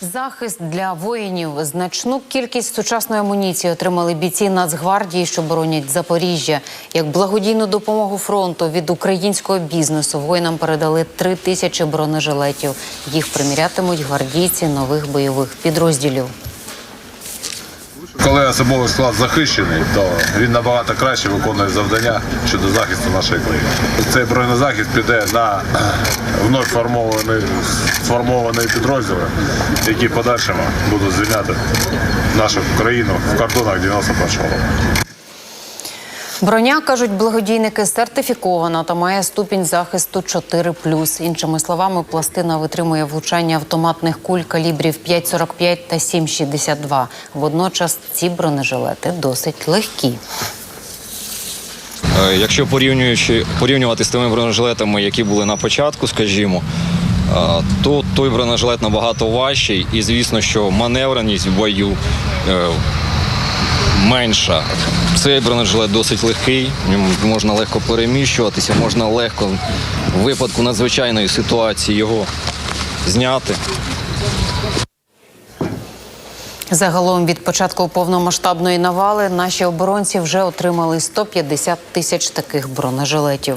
Захист для воїнів. Значну кількість сучасної амуніції отримали бійці Нацгвардії, що боронять Запоріжжя. Як благодійну допомогу фронту від українського бізнесу воїнам передали три тисячі бронежилетів. Їх примірятимуть гвардійці нових бойових підрозділів. Коли особовий склад захищений, то він набагато краще виконує завдання щодо захисту нашої країни. Цей бронезахист піде на вновь формовані, сформовані підрозділи, які подальшому будуть звільняти нашу країну в кордонах 91-го року. Броня, кажуть благодійники, сертифікована та має ступінь захисту 4+. Іншими словами, пластина витримує влучання автоматних куль калібрів 5,45 та 7,62. Водночас ці бронежилети досить легкі. Е, Якщо порівнюючи порівнювати з тими бронежилетами, які були на початку, скажімо, е, то той бронежилет набагато важчий, і звісно, що маневреність в бою е, менша. Цей бронежилет досить легкий, можна легко переміщуватися, можна легко в випадку надзвичайної ситуації його зняти. Загалом від початку повномасштабної навали наші оборонці вже отримали 150 тисяч таких бронежилетів.